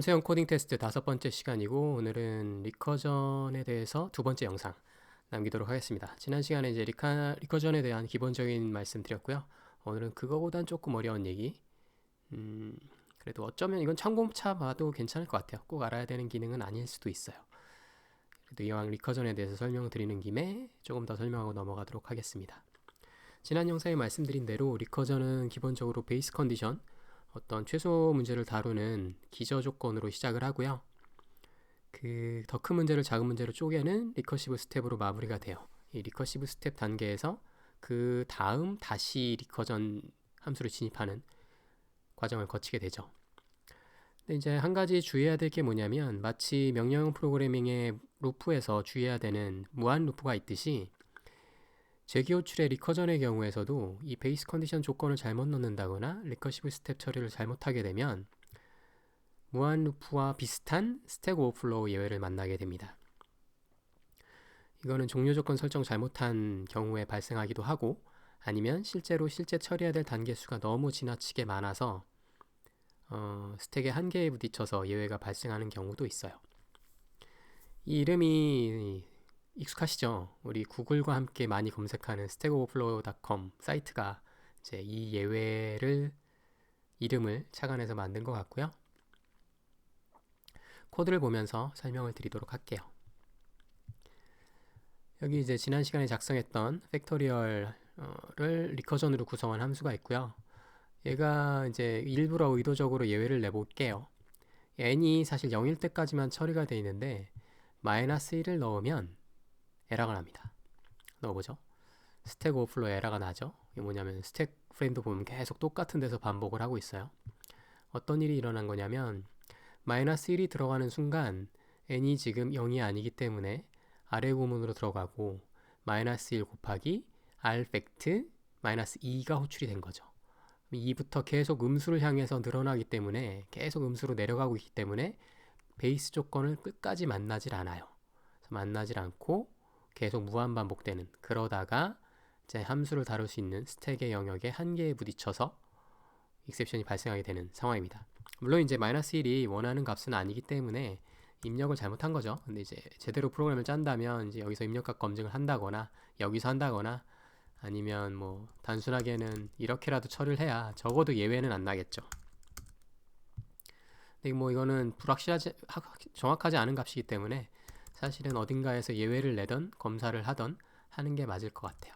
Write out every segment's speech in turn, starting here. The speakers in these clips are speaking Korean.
수형 코딩 테스트 다섯 번째 시간이고 오늘은 리커전에 대해서 두 번째 영상 남기도록 하겠습니다. 지난 시간에 이제 리카, 리커전에 대한 기본적인 말씀 드렸고요. 오늘은 그거보단 조금 어려운 얘기. 음, 그래도 어쩌면 이건 참고차 봐도 괜찮을 것 같아요. 꼭 알아야 되는 기능은 아닐 수도 있어요. 그래도 이왕 리커전에 대해서 설명을 드리는 김에 조금 더 설명하고 넘어가도록 하겠습니다. 지난 영상에 말씀드린 대로 리커전은 기본적으로 베이스 컨디션, 어떤 최소 문제를 다루는 기저 조건으로 시작을 하고요. 그 더 큰 문제를 작은 문제로 쪼개는 리커시브 스텝으로 마무리가 돼요. 이 리커시브 스텝 단계에서 그 다음 다시 리커전 함수를 진입하는 과정을 거치게 되죠. 근데 이제 한 가지 주의해야 될 게 뭐냐면 마치 명령 프로그래밍의 루프에서 주의해야 되는 무한 루프가 있듯이 재기 호출의 리커전의 경우에서도 이 베이스 컨디션 조건을 잘못 넣는다거나 리커시브 스텝 처리를 잘못하게 되면 무한 루프와 비슷한 스택 오버플로우 예외를 만나게 됩니다. 이거는 종료 조건 설정 잘못한 경우에 발생하기도 하고 아니면 실제로 실제 처리해야 될 단계 수가 너무 지나치게 많아서 어, 스택의 한계에 부딪혀서 예외가 발생하는 경우도 있어요. 이 이름이 익숙하시죠? 우리 구글과 함께 많이 검색하는 stackoverflow.com 사이트가 이제 이 예외를 이름을 착안해서 만든 것 같고요. 코드를 보면서 설명을 드리도록 할게요. 여기 이제 지난 시간에 작성했던 팩토리얼을 리커전으로 구성한 함수가 있고요. 얘가 이제 일부러 의도적으로 예외를 내볼게요. n이 사실 0일 때까지만 처리가 되어 있는데 마이너스 1을 넣으면 에러가 납니다. 넣어보죠. 스택 오버플로 에러가 나죠. 이게 뭐냐면 스택 프레임도 보면 계속 똑같은 데서 반복을 하고 있어요. 어떤 일이 일어난 거냐면 마이너스 1이 들어가는 순간 n이 지금 0이 아니기 때문에 아래 구문으로 들어가고 마이너스 1 곱하기 r 팩트 마이너스 2가 호출이 된 거죠. 2부터 계속 음수를 향해서 늘어나기 때문에 계속 음수로 내려가고 있기 때문에 베이스 조건을 끝까지 만나질 않아요. 만나질 않고 계속 무한 반복되는 그러다가 이제 함수를 다룰 수 있는 스택의 영역의 한계에 부딪혀서 익셉션이 발생하게 되는 상황입니다. 물론 이제 마이너스 1이 원하는 값은 아니기 때문에 입력을 잘못한 거죠. 근데 이제 제대로 프로그램을 짠다면 이제 여기서 입력값 검증을 한다거나 여기서 한다거나 아니면 뭐 단순하게는 이렇게라도 처리를 해야 적어도 예외는 안 나겠죠. 근데 뭐 이거는 불확실하지 정확하지 않은 값이기 때문에 사실은 어딘가에서 예외를 내던 검사를 하던 하는 게 맞을 것 같아요.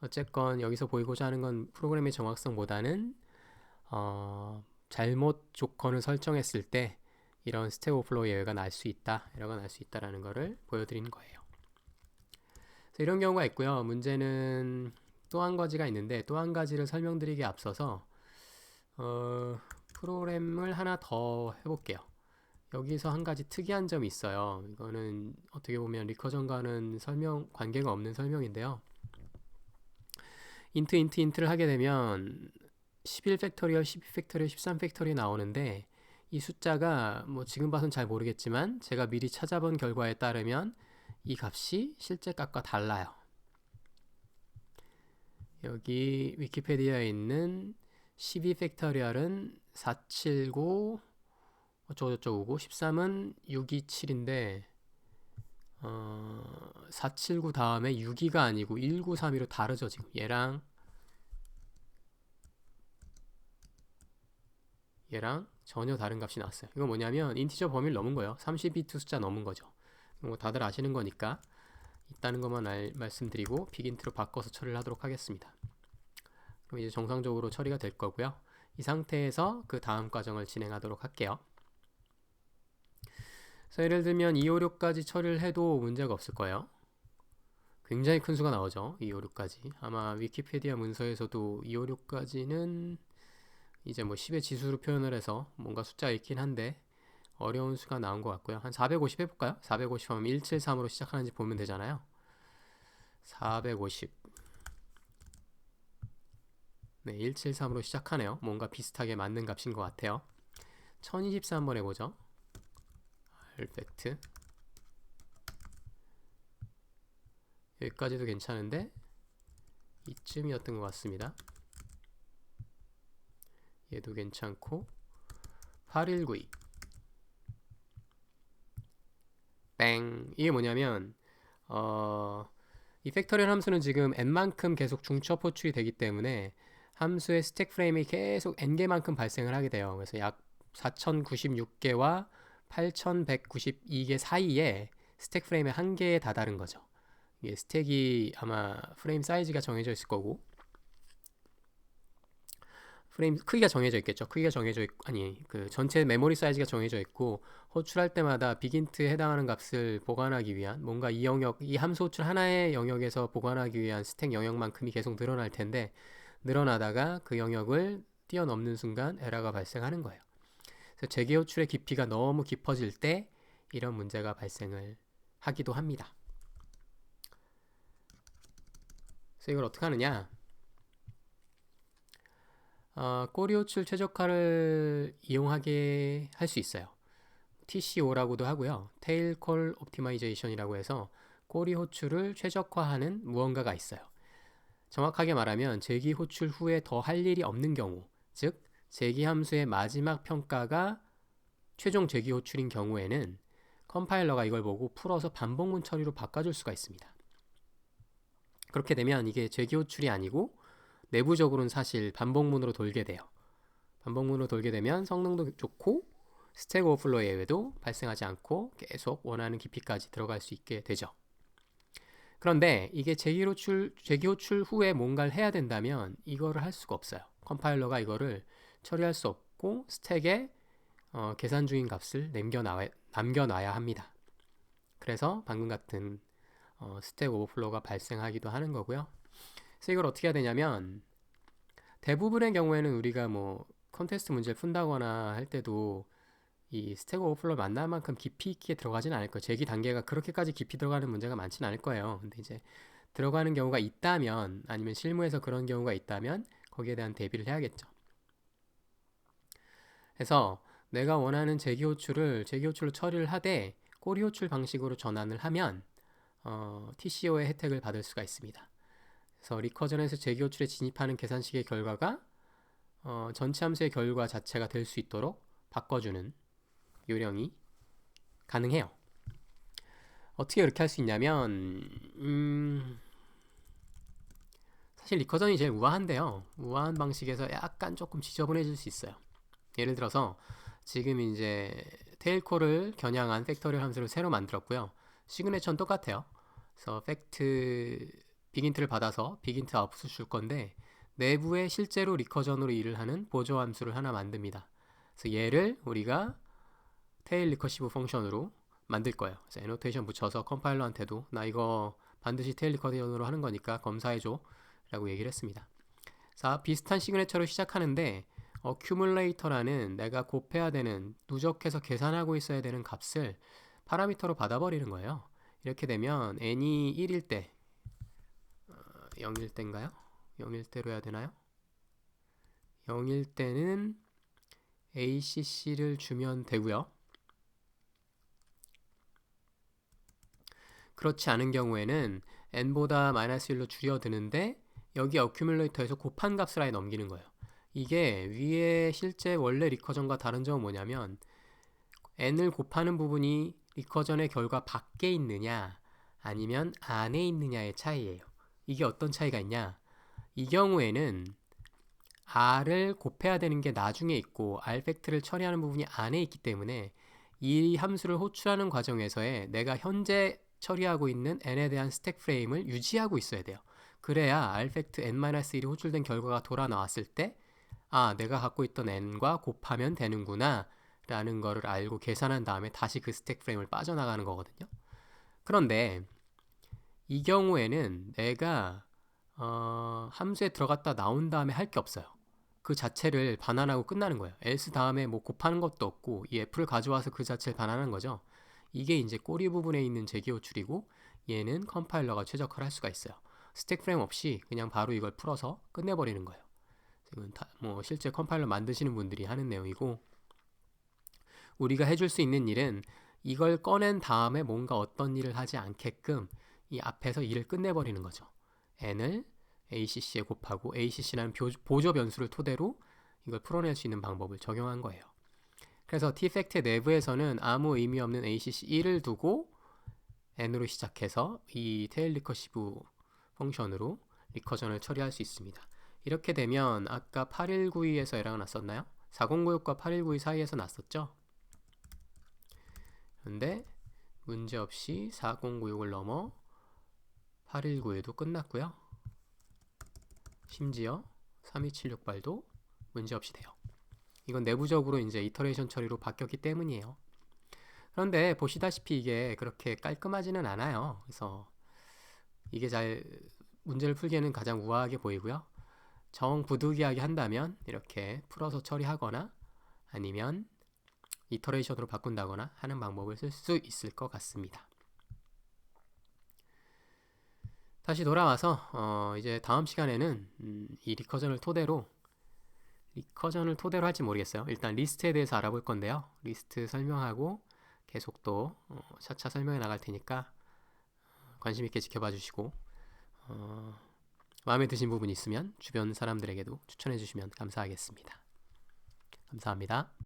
어쨌건 여기서 보이고자 하는 건 프로그램의 정확성보다는 어, 잘못 조건을 설정했을 때 이런 스택 오플로우 예외가 날 수 있다, 에러가 날 수 있다라는 것을 보여드리는 거예요. 이런 경우가 있고요. 문제는 또 한 가지가 있는데 또 한 가지를 설명드리기 앞서서 어, 프로그램을 하나 더 해볼게요. 여기서 한 가지 특이한 점이 있어요. 이거는 어떻게 보면 리커전과는 설명 관계가 없는 설명인데요. 인트 인트 인트를 하게 되면 11 팩토리얼, 12 팩토리얼, 13 팩토리얼 나오는데 이 숫자가 뭐 지금 봐선 잘 모르겠지만 제가 미리 찾아본 결과에 따르면 이 값이 실제 값과 달라요. 여기 위키페디아에 있는 12 팩토리얼은 479 어쩌고저쩌고 13은 627인데 어, 479 다음에 6기가 아니고 1932로 다르죠 지금. 얘랑 얘랑 전혀 다른 값이 나왔어요. 이거 뭐냐면 인티저 범위를 넘은 거예요. 30비트 숫자 넘은 거죠. 뭐 다들 아시는 거니까 있다는 것만 알, 말씀드리고 빅인트로 바꿔서 처리를 하도록 하겠습니다. 그럼 이제 정상적으로 처리가 될 거고요. 이 상태에서 그 다음 과정을 진행하도록 할게요 그래서 예를 들면 256까지 처리를 해도 문제가 없을 거예요. 굉장히 큰 수가 나오죠. 256까지. 아마 위키페디아 문서에서도 256까지는 이제 뭐 10의 지수로 표현을 해서 뭔가 숫자가 있긴 한데 어려운 수가 나온 것 같고요. 한 450 해볼까요? 450 하면 173으로 시작하는지 보면 되잖아요. 450 네, 173으로 시작하네요. 뭔가 비슷하게 맞는 값인 것 같아요. 1024 한번 해보죠. 헬팩트. 여기까지도 괜찮은데 이쯤이었던 것 같습니다. 얘도 괜찮고. 8192 땡. 이게 뭐냐면 어, 이 팩토리얼 함수는 지금 n만큼 계속 중첩 호출이 되기 때문에 함수의 스택 프레임이 계속 n개만큼 발생을 하게 돼요. 그래서 약 4096개와 8192개 사이에 스택 프레임의 한 개에 다다른 거죠. 이게 스택이 아마 프레임 사이즈가 정해져 있을 거고 프레임 크기가 정해져 있겠죠. 크기가 정해져 있고 아니 그 전체 메모리 사이즈가 정해져 있고 호출할 때마다 비긴트에 해당하는 값을 보관하기 위한 뭔가 이 영역 이 함수 호출 하나의 영역에서 보관하기 위한 스택 영역만큼이 계속 늘어날 텐데 늘어나다가 그 영역을 뛰어넘는 순간 에러가 발생하는 거예요. 그래서 재개 호출의 깊이가 너무 깊어질 때 이런 문제가 발생을 하기도 합니다. 그래서 이걸 어떻게 하느냐? 어, 꼬리 호출 최적화를 이용하게 할 수 있어요. TCO라고도 하고요. 테일 콜 옵티마이제이션이라고 해서 꼬리 호출을 최적화하는 무언가가 있어요. 정확하게 말하면 제기 호출 후에 더 할 일이 없는 경우, 즉 제기 함수의 마지막 평가가 최종 제기 호출인 경우에는 컴파일러가 이걸 보고 풀어서 반복문 처리로 바꿔줄 수가 있습니다. 그렇게 되면 이게 제기 호출이 아니고 내부적으로는 사실 반복문으로 돌게 돼요. 반복문으로 돌게 되면 성능도 좋고 스택 오버플로 예외도 발생하지 않고 계속 원하는 깊이까지 들어갈 수 있게 되죠. 그런데 이게 재기 호출, 재기 호출 후에 뭔가를 해야 된다면 이거를 할 수가 없어요. 컴파일러가 이거를 처리할 수 없고 스택에 어, 계산 중인 값을 남겨놔야, 남겨놔야 합니다. 그래서 방금 같은 어, 스택 오버플로가 발생하기도 하는 거고요. 그래서 이걸 어떻게 해야 되냐면 대부분의 경우에는 우리가 뭐 컨테스트 문제를 푼다거나 할 때도 이 스택 오버플로 만날 만큼 깊이 있게 들어가진 않을 거예요. 재기 단계가 그렇게까지 깊이 들어가는 문제가 많지는 않을 거예요. 근데 이제 들어가는 경우가 있다면 아니면 실무에서 그런 경우가 있다면 거기에 대한 대비를 해야겠죠. 그래서 내가 원하는 재기 호출을 재기 호출로 처리를 하되 꼬리 호출 방식으로 전환을 하면 어, TCO의 혜택을 받을 수가 있습니다. 그래서 리커전에서 재기 호출에 진입하는 계산식의 결과가 어, 전체 함수의 결과 자체가 될 수 있도록 바꿔주는 요령이 가능해요. 어떻게 이렇게 할 수 있냐면 음, 사실 리커전이 제일 우아한데요. 우아한 방식에서 약간 조금 지저분해질 수 있어요. 예를 들어서 지금 이제 테일코를 겨냥한 팩토리얼 함수를 새로 만들었고요. 시그네처는 똑같아요. 그래서 팩트 비긴트를 받아서 비긴트 아웃풋을 줄 건데 내부에 실제로 리커전으로 일을 하는 보조 함수를 하나 만듭니다. 그래서 얘를 우리가 테일 리커시브 펑션으로 만들 거예요. 그래서 애노테이션 붙여서 컴파일러한테도 나 이거 반드시 테일 리커전으로 하는 거니까 검사해줘 라고 얘기를 했습니다. 자, 비슷한 시그네처로 시작하는데 어큐뮬레이터라는 내가 곱해야 되는 누적해서 계산하고 있어야 되는 값을 파라미터로 받아버리는 거예요. 이렇게 되면 n이 1일 때 어, 0일 때인가요? 0일 때로 해야 되나요? 0일 때는 ACC를 주면 되고요. 그렇지 않은 경우에는 n보다 마이너스 1로 줄여드는데 여기 어큐뮬레이터에서 곱한 값을 아예 넘기는 거예요. 이게 위에 실제 원래 리커전과 다른 점은 뭐냐면 n을 곱하는 부분이 리커전의 결과 밖에 있느냐 아니면 안에 있느냐의 차이예요. 이게 어떤 차이가 있냐? 이 경우에는 r을 곱해야 되는 게 나중에 있고 r 팩트를 처리하는 부분이 안에 있기 때문에 이 함수를 호출하는 과정에서의 내가 현재 처리하고 있는 n에 대한 스택 프레임을 유지하고 있어야 돼요. 그래야 r 팩트 n-1이 호출된 결과가 돌아 나왔을 때 아, 내가 갖고 있던 n과 곱하면 되는구나 라는 거를 알고 계산한 다음에 다시 그 스택 프레임을 빠져나가는 거거든요. 그런데 이 경우에는 내가 어, 함수에 들어갔다 나온 다음에 할 게 없어요. 그 자체를 반환하고 끝나는 거예요. else 다음에 뭐 곱하는 것도 없고 이 f를 가져와서 그 자체를 반환하는 거죠. 이게 이제 꼬리 부분에 있는 재기 호출이고 얘는 컴파일러가 최적화를 할 수가 있어요. 스택 프레임 없이 그냥 바로 이걸 풀어서 끝내버리는 거예요. 지금 뭐 실제 컴파일러 만드시는 분들이 하는 내용이고 우리가 해줄 수 있는 일은 이걸 꺼낸 다음에 뭔가 어떤 일을 하지 않게끔 이 앞에서 일을 끝내버리는 거죠. n을 ACC에 곱하고 ACC라는 보조 변수를 토대로 이걸 풀어낼 수 있는 방법을 적용한 거예요. 그래서 t팩트의 내부에서는 아무 의미 없는 ACC 1을 두고 n으로 시작해서 이 테일 리커시브 펑션으로 리커전을 처리할 수 있습니다. 이렇게 되면 아까 8192에서 에러가 났었나요? 4096과 8192 사이에서 났었죠? 그런데 문제없이 4096을 넘어 8191도 끝났고요. 심지어 32768도 문제없이 돼요. 이건 내부적으로 이제 이터레이션 처리로 바뀌었기 때문이에요. 그런데 보시다시피 이게 그렇게 깔끔하지는 않아요. 그래서 이게 잘 문제를 풀기에는 가장 우아하게 보이고요. 정 부득이하게 한다면 이렇게 풀어서 처리하거나 아니면 이터레이션으로 바꾼다거나 하는 방법을 쓸 수 있을 것 같습니다. 다시 돌아와서 어 이제 다음 시간에는 음, 이 리커전을 토대로 리커전을 토대로 할지 모르겠어요. 일단 리스트에 대해서 알아볼 건데요. 리스트 설명하고 계속 또 어, 차차 설명해 나갈 테니까 관심 있게 지켜봐 주시고 어, 마음에 드신 부분 있으면 주변 사람들에게도 추천해 주시면 감사하겠습니다. 감사합니다.